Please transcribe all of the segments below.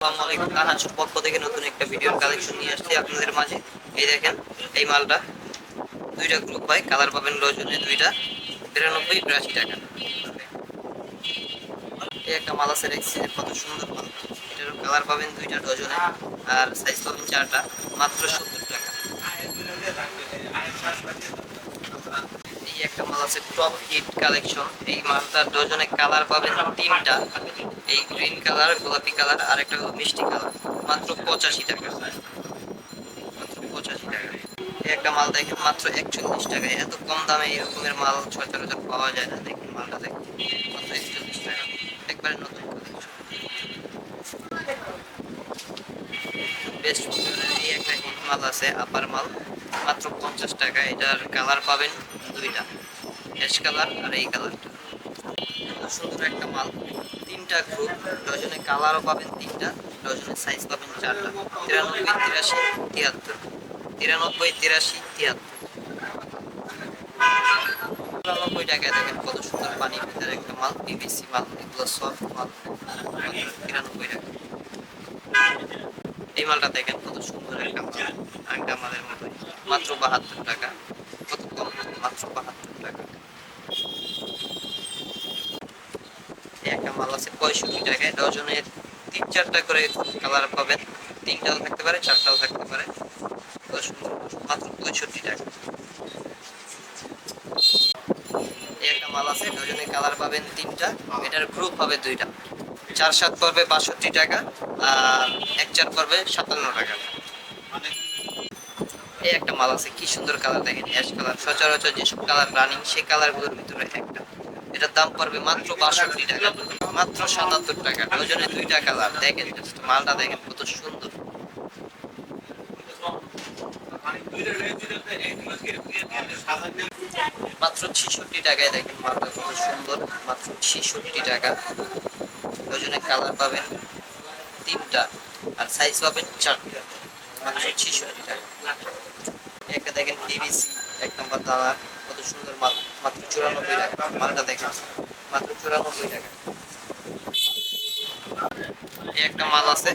আসসালামু আলাইকুম পক্ষ থেকে নতুন একটা ভিডিওর কালেকশন নিয়ে আসছি আপনাদের মাঝে। এই দেখেন, এই মালটা। দুইটা গ্রুপ হয় কালার পাবেন ডজনে দুইটা, বিরানব্বই বিরাশি টাকা। এই একটা মাল আছে, দেখছি, কত সুন্দর মাল। এটারও কালার পাবেন দুইটা ডজনে, আর সাইজ পাবেন চারটা, মাত্র সত্তর টাকা এই একটা মাল আছে টপ হিট কালেকশন এই মালটার ডজনে কালার পাবেন তিনটা। এই গ্রিন কালার গোলাপি কালার আর একটা হলো মিষ্টি কালার মাত্র পঁচাশি টাকা। মাত্র পঁচাশি টাকা। একটা মাল দেখেন, মাত্র একচল্লিশ টাকায় এত কম দামে এই রকমের মাল সচরাচর পাওয়া যায় না দেখুন মালটা দেখুন মাত্র একচল্লিশ টাকা। একবারে নতুন বেস্ট এই একটা হিট মাল আছে আপার মাল। মাত্র পঞ্চাশ টাকা। এটার কালার পাবেন দুইটা। অ্যাশ কালার আর এই কালারটা সুন্দর একটা মাল। তিনটা গ্রুপ ডজনে কালারও পাবেন তিনটা, ডজনে সাইজ পাবেন চারটা। তিরানব্বই, তিরাশি, তিয়াত্তর। তিরানব্বই, তিরাশি, তিয়াত্তর। চুরানব্বই টাকায় দেখেন কত সুন্দর পানির ভিতরে একটা মাল পিভিসি মাল, এগুলো সফট মাল। তিরানব্বই টাকা। এই মালটা দেখেন কত সুন্দর একটা মাল। মাত্র বাহাত্তর টাকা। কত কম মাত্র বাহাত্তর টাকা। একটা মাল আছে পঁয়ষট্টি টাকায় ডজনের তিন চারটা করে কালার পাবেন। তিনটাও থাকতে পারে, চারটাও থাকতে পারে। মাত্র পঁয়ষট্টি টাকা। একটা মাল আছে ডজনে কালার পাবেন তিনটা, এটার গ্রুপ হবে দুইটা। চার সাত পর্বে বাষট্টি টাকা, আর এক চার পর্বে সাতান্ন টাকা। এই একটা মাল আছে, কি সুন্দর কালার দেখেন অ্যাশ কালার সচরাচর যেসব কালার রানিং সেই কালারগুলোর ভিতরে একটা। এটার দাম পড়বে মাত্র বাষট্টি টাকা। মাত্র সাতাত্তর টাকা। ডজনে দুইটা কালার দেখেন মালটা দেখেন কত সুন্দর। মাত্র ছিষট্টি টাকায় দেখেন মালটা কত সুন্দর। মাত্র ছিষট্টি টাকা। ডজনে কালার পাবেন তিনটা। আর সাইজ পাবেন চারটা। একটা দেখেন পিভিসি এক নম্বর দানার কত সুন্দর মাত্র চুরানব্বই টাকা। মালটা দেখেন, মাত্র চুরানব্বই টাকা। একটা মাল আছে,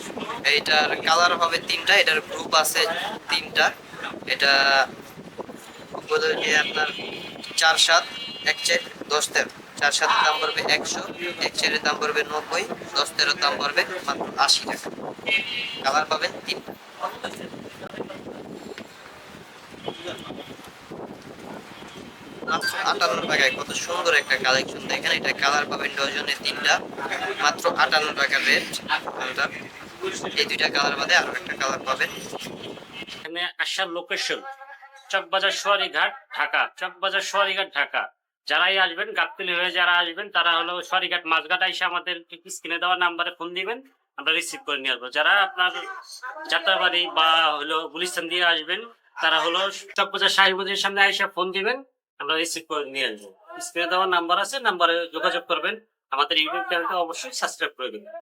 এইটার কালার হবে তিনটা, এটার গ্রুপ আছে তিনটা। এটা আপনার চার সাত, এক চার, দশ তেরো। চার সাতের দাম পড়বে একশো, এক চারের দাম পড়বে নব্বই, দশ তেরোর দাম পড়বে মাত্র আশি টাকা। কালার পাবেন তিনটা। আটান্ন টাকায়, কত সুন্দর একটা কালেকশন দেখেন এটা কালার পাবেন ডজনে তিনটা। মাত্র আটান্ন টাকার রেট এই দুইটা কালার বাদে আরও একটা কালার পাবেন। এখানে আসার লোকেশন চকবাজার সোয়ারিঘাট ঢাকা। চকবাজার সোয়ারিঘাট ঢাকা। যারাই আসবেন, গাবতলি হয়ে যারা আসবেন, তারা হলো সোয়ারিঘাট মাঝঘাট এসে আমাদের স্ক্রিনে দেওয়া নাম্বারে ফোন দিবেন, আমরা রিসিভ করে নিয়ে আসব। যারা আপনার যাত্রাবাড়ি বা হলো গুলিস্তান দিয়ে আসবেন, তারা হলো চকবাজার সাহিবুদ্দিনের সামনে এসে ফোন দিবেন আমরা রিসিভ করে নিয়ে আসব। স্ক্রিনে দেওয়া নাম্বার আছে নাম্বারে যোগাযোগ করবেন। আমাদের ইউটিউব চ্যানেলটা অবশ্যই সাবস্ক্রাইব করে দিবেন।